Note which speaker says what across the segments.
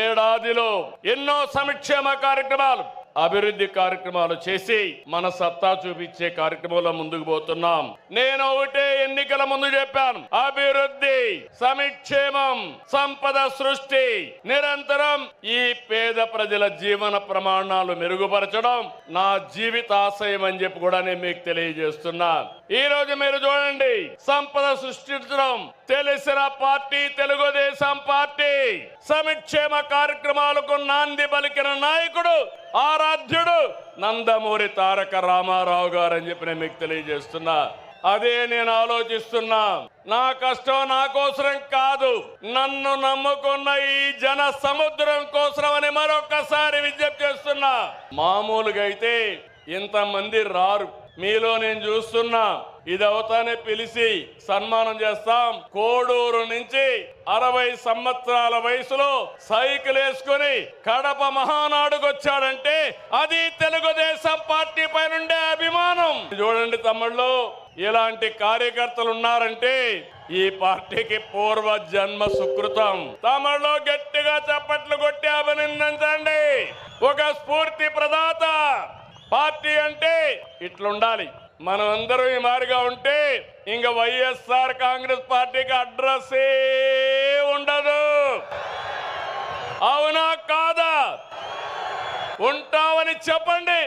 Speaker 1: ఏడాదిలో ఎన్నో సంక్షేమ కార్యక్రమాలు అభివృద్ధి కార్యక్రమాలు చేసి మన సత్తా చూపించే కార్యక్రమంలో ముందుకు పోతున్నాం. నేను ఒకటే ఎన్నికల ముందు చెప్పాను. అభివృద్ధి సంక్షేమం సంపద సృష్టి నిరంతరం ఈ పేద ప్రజల జీవన ప్రమాణాలు మెరుగుపరచడం నా జీవితాశయం అని చెప్పి కూడా నేను మీకు తెలియజేస్తున్నా. ఈ రోజు మీరు చూడండి సంపద సృష్టించడం తెలిసిన పార్టీ తెలుగుదేశం పార్టీ. సమిక్షేమ కార్యక్రమాలకు నాంది పలికిన నాయకుడు ఆరాధ్యుడు నందమూరి తారక రామారావు గారు అని చెప్పి నేను మీకు తెలియజేస్తున్నా. అదే నేను ఆలోచిస్తున్నా నా కష్టం నా కోసరం కాదు నన్ను నమ్ముకున్న ఈ జన సముద్రం కోసరం అని మరొకసారి విజ్ఞప్తి చేస్తున్నా. మామూలుగా అయితే ఇంతమంది రారు. మీలో నేను చూస్తున్నా ఇది అవుతానే పిలిచి సన్మానం చేస్తాం. కోడూరు నుంచి అరవై సంవత్సరాల వయసులో సైకిల్ వేసుకుని కడప మహానాడుకు వచ్చాడంటే అది తెలుగుదేశం పార్టీ పైనుండే అభిమానం. చూడండి తమ్ముళ్ళు ఇలాంటి కార్యకర్తలు ఉన్నారంటే ఈ పార్టీకి పూర్వ జన్మ సుకృతం. తమలో గట్టిగా చప్పట్లు కొట్టి అభినందించండి. ఒక స్ఫూర్తి ప్రదాత పార్టీ ఇట్లుండాలి. మనం అందరం ఈ మారిగా ఉంటే ఇంక వైఎస్ఆర్ కాంగ్రెస్ పార్టీకి అడ్రస్సే ఉండదు. అవునా కాదా? ఉంటామని చెప్పండి.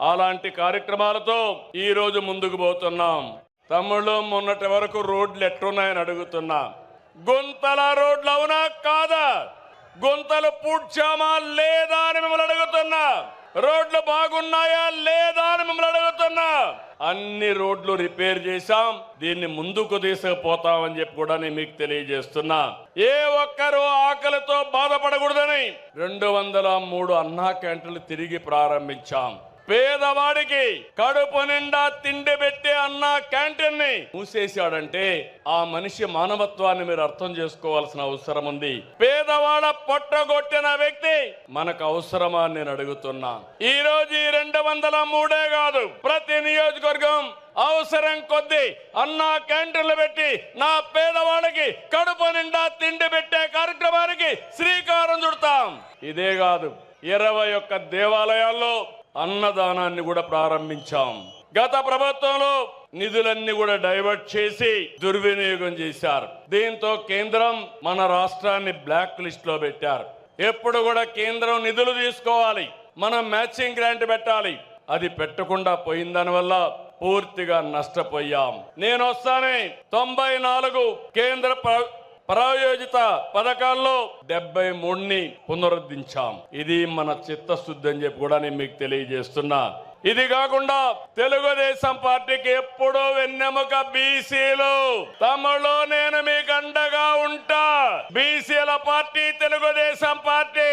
Speaker 1: అలాంటి కార్యక్రమాలతో ఈ రోజు ముందుకు పోతున్నాం. తమ్ముళ్ళు మొన్నటి వరకు రోడ్లు ఎట్టున్నాయని అడుగుతున్నా. గుంతల రోడ్లు అవునా కాదా? గుంతలు పూడ్చామా లేదా అని మిమ్మల్ని అడుగుతున్నా. రోడ్లు బాగున్నాయా లేదా అని మిమ్మల్ని అడుగుతున్నా. అన్ని రోడ్లు రిపేర్ చేశాం దీన్ని ముందుకు తీసుకుపోతామని చెప్పి కూడా నేను మీకు తెలియజేస్తున్నా. ఏ ఒక్కరూ ఆకలితో బాధపడకూడదని రెండు వందల మూడు అన్నా క్యాంటీన్లు తిరిగి ప్రారంభించాం. పేదవాడికి కడుపు నిండా తిండి పెట్టే అన్న క్యాంటీన్ని మూసేశాడంటే ఆ మనిషి మానవత్వాన్ని మీరు అర్థం చేసుకోవాల్సిన అవసరం ఉంది. పేదవాడ పొట్టగొట్టిన వ్యక్తి మనకు అవసరమా నేను అడుగుతున్నా. ఈ రోజు ఈ రెండు వందల మూడే కాదు ప్రతి నియోజకవర్గం అవసరం కొద్ది అన్న క్యాంటీన్లు పెట్టి నా పేదవాళ్ళకి కడుపు నిండా తిండి పెట్టే కార్యక్రమానికి శ్రీకారం చుడతాం. ఇదే కాదు ఇరవై ఒక్క దేవాలయాల్లో అన్నదానాన్ని కూడా ప్రారంభించాం. గత ప్రభుత్వంలో నిధులన్నీ కూడా డైవర్ట్ చేసి దుర్వినియోగం చేశారు. దీంతో కేంద్రం మన రాష్ట్రాన్ని బ్లాక్ లిస్ట్లో పెట్టారు. ఎప్పుడు కూడా కేంద్రం నిధులు తీసుకోవాలి. మనం మ్యాచింగ్ గ్రాంట్ పెట్టాలి. అది పెట్టకుండా పోయిందని వల్ల పూర్తిగా నష్టపోయాం. నేను వస్తానే తొంభై నాలుగు కేంద్ర ప్రాయోజిత పథకాల్లో డెబ్బై మూడుని పునరుద్ధరించాం. ఇది మన చిత్తశుద్ధి అని చెప్పి కూడా నేను మీకు తెలియజేస్తున్నా. ఇది కాకుండా తెలుగుదేశం పార్టీకి ఎప్పుడూ వెన్నెముక బీసీలు. తమలో నేను మీకు అండగా ఉంటా. బీసీల పార్టీ తెలుగుదేశం పార్టీ.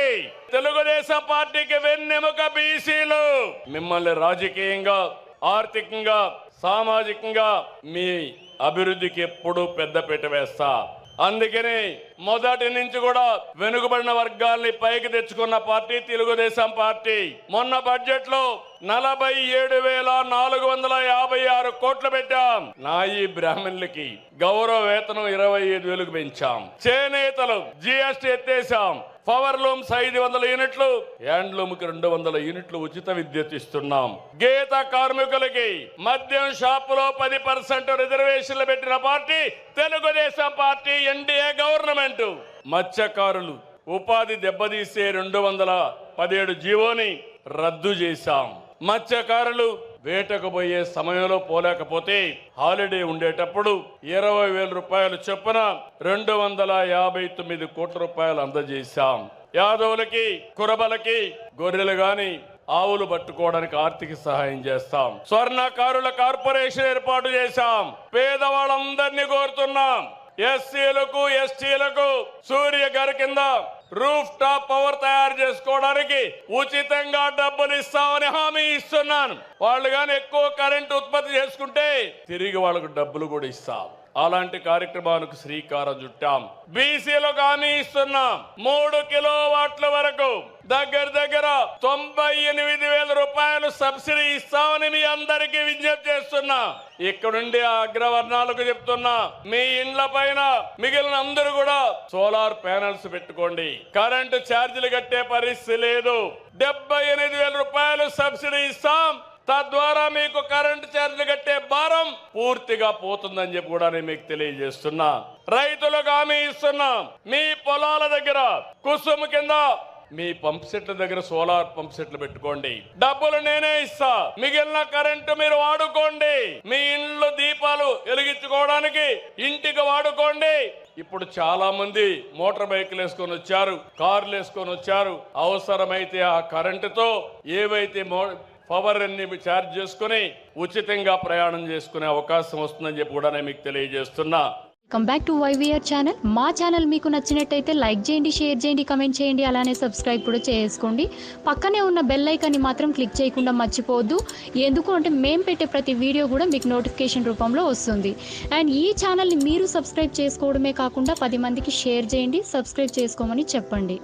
Speaker 1: తెలుగుదేశం పార్టీకి వెన్నెముక బీసీలు. మిమ్మల్ని రాజకీయంగా ఆర్థికంగా సామాజికంగా మీ అభివృద్ధికి ఎప్పుడూ పెద్దపీట వేస్తా. అందుకని మొదటి నుంచి కూడా వెనుకబడిన వర్గాల్ని పైకి తెచ్చుకున్న పార్టీ తెలుగుదేశం పార్టీ. మొన్న బడ్జెట్లో నలభై ఏడు వేల నాలుగు వందల యాభై ఆరు కోట్లు పెట్టాం. నాయి బ్రాహ్మణులకి గౌరవ వేతనం ఇరవై ఐదు వేలకు పెంచాం. చేనేతలు జిఎస్టీ ఎత్తేసాం పవర్ లూమ్స్ ఐదు వందల యూనిట్లు హ్యాండ్లూమ్కి రెండు వందల యూనిట్లు ఉచిత విద్యుత్ ఇస్తున్నాం. గీత కార్మికులకి మద్యం షాపులో పది పర్సెంట్ రిజర్వేషన్లు పెట్టిన party Telugu Desam party NDA government. మత్స్యకారులు ఉపాధి దెబ్బతీసే రెండు వందల పదిహేడు జీవోని రద్దు చేశాం. మత్స్యకారులు వేటకు పోయే సమయంలో పోలేకపోతే హాలిడే ఉండేటప్పుడు ఇరవై వేల రూపాయలు చొప్పున రెండు వందల యాభై తొమ్మిది కోట్ల రూపాయలు అందజేశాం. యాదవులకి కురబలకి గొర్రెలు గాని ఆవులు పట్టుకోవడానికి ఆర్థిక సహాయం చేస్తాం. స్వర్ణకారుల కార్పొరేషన్ ఏర్పాటు చేశాం. పేదవాళ్ళందరినీ కోరుతున్నాం. ఎస్సీలకు ఎస్టీలకు సూర్య గారి కింద రూఫ్ టాప్ పవర్ తయారు చేసుకోవడానికి ఉచితంగా డబ్బులు ఇస్తామని హామీ ఇస్తున్నాను. వాళ్ళు కానీ ఎక్కువ కరెంట్ ఉత్పత్తి చేసుకుంటే తిరిగి వాళ్ళకు డబ్బులు కూడా ఇస్తాం. అలాంటి కార్యక్రమానికి శ్రీకారం చుట్టాం. బీసీలు కానీ ఇస్తున్నాం. మూడు కిలో వాట్ల వరకు దగ్గర దగ్గర తొంభై ఎనిమిది వేల రూపాయలు సబ్సిడీ ఇస్తామని మీ అందరికీ విజ్ఞప్తి చేస్తున్నా. ఇక్కడుండి ఆ అగ్రవర్ణాలకు చెప్తున్నా మీ ఇండ్ల పైన మిగిలిన అందరూ కూడా సోలార్ ప్యానల్స్ పెట్టుకోండి. కరెంటు ఛార్జీలు కట్టే పరిస్థితి లేదు. డెబ్బై ఎనిమిది వేల రూపాయలు సబ్సిడీ ఇస్తాం. తద్వారా మీకు కరెంటు ఛార్జీలు కట్టే భారం పూర్తిగా పోతుందని చెప్పి కూడా నేను మీకు తెలియజేస్తున్నా. రైతులకు హామీ ఇస్తున్నా. మీ పొలాల దగ్గర కుసుమ కింద మీ పంప్ సెట్ల దగ్గర సోలార్ పంప్ సెట్లు పెట్టుకోండి. డబ్బులు నేనే ఇస్తా. మిగిలిన కరెంటు మీరు వాడుకోండి. మీ ఇండ్లు దీపాలు వెలిగించుకోవడానికి ఇంటికి వాడుకోండి. ఇప్పుడు చాలా మంది మోటార్ బైక్లు వేసుకొని వచ్చారు కార్లు వేసుకొని వచ్చారు. అవసరమైతే ఆ కరెంటుతో ఏవైతే మో పవర్ అన్ని ఛార్జ్ చేసుకుని ఉచితంగా ప్రయాణం చేసుకునే అవకాశం వస్తుందని చెప్పి కూడా నేను మీకు తెలియజేస్తున్నా.
Speaker 2: Come back to YVR channel మా ఛానల్ మీకు నచ్చినట్టయితే లైక్ చేయండి షేర్ చేయండి కమెంట్ చేయండి అలానే సబ్స్క్రైబ్ కూడా చేసుకోండి. పక్కనే ఉన్న బెల్ ఐకాన్ని మాత్రం క్లిక్ చేయకుండా మర్చిపోవద్దు. ఎందుకు అంటే మేము పెట్టే ప్రతి వీడియో కూడా మీకు నోటిఫికేషన్ రూపంలో వస్తుంది. అండ్ ఈ ఛానల్ని మీరు సబ్స్క్రైబ్ చేసుకోవడమే కాకుండా పది మందికి షేర్ చేయండి సబ్స్క్రైబ్ చేసుకోమని చెప్పండి.